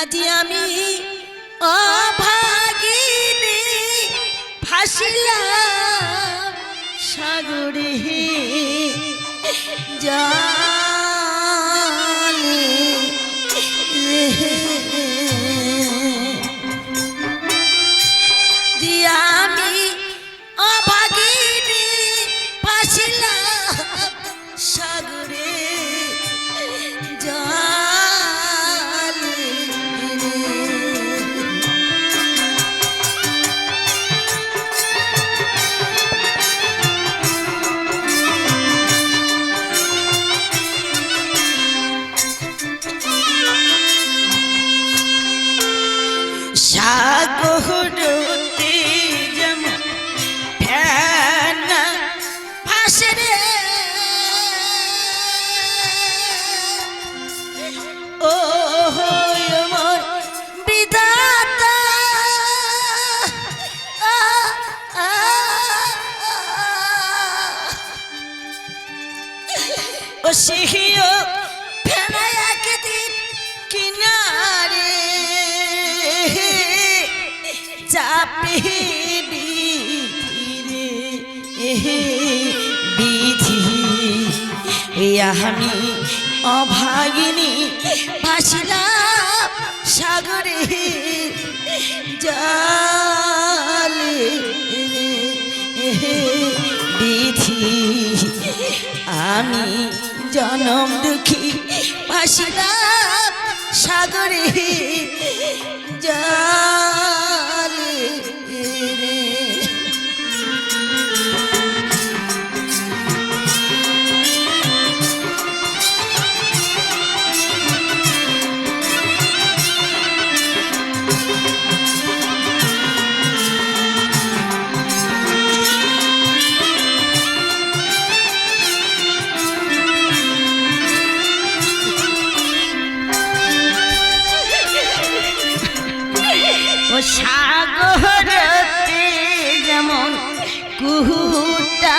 আজি আমি অভাগিনি ফাঁসিলা সাগরি। যা সাগরতে যেমন ফেনা ভাসে রে ও আ, আ। ও সিহিও ফেনা একদিন কিনারে চাপে বিধি রে বিধি। আমি অভাগিনী, ভাসিলাম সাগরে জলে। বিধি, আমি জনম দুঃখী, ভাসিলাম সাগরে জলে। সাগরতে যেমন কুহুটা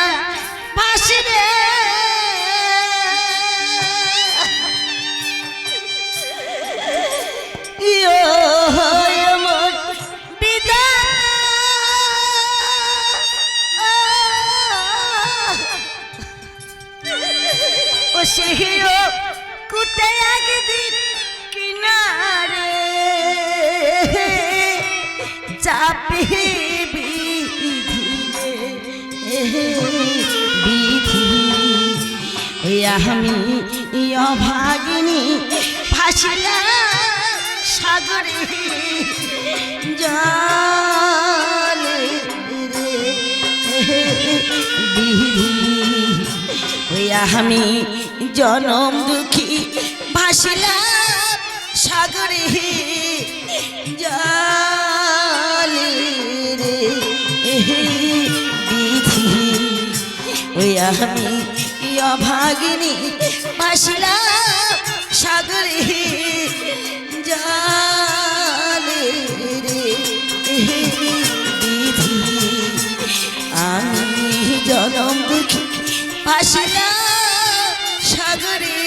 বিদায়। ও সেহিও কুটে আমি অভাগিনী ভাসিলা সাগরে জলে বিধি। আমি জনম দুঃখী ভাসিলাম সাগরে জলে আমি অভাগিনী ভাসিলাম সাগরে জলে আমি জনম দুঃখী সাগরে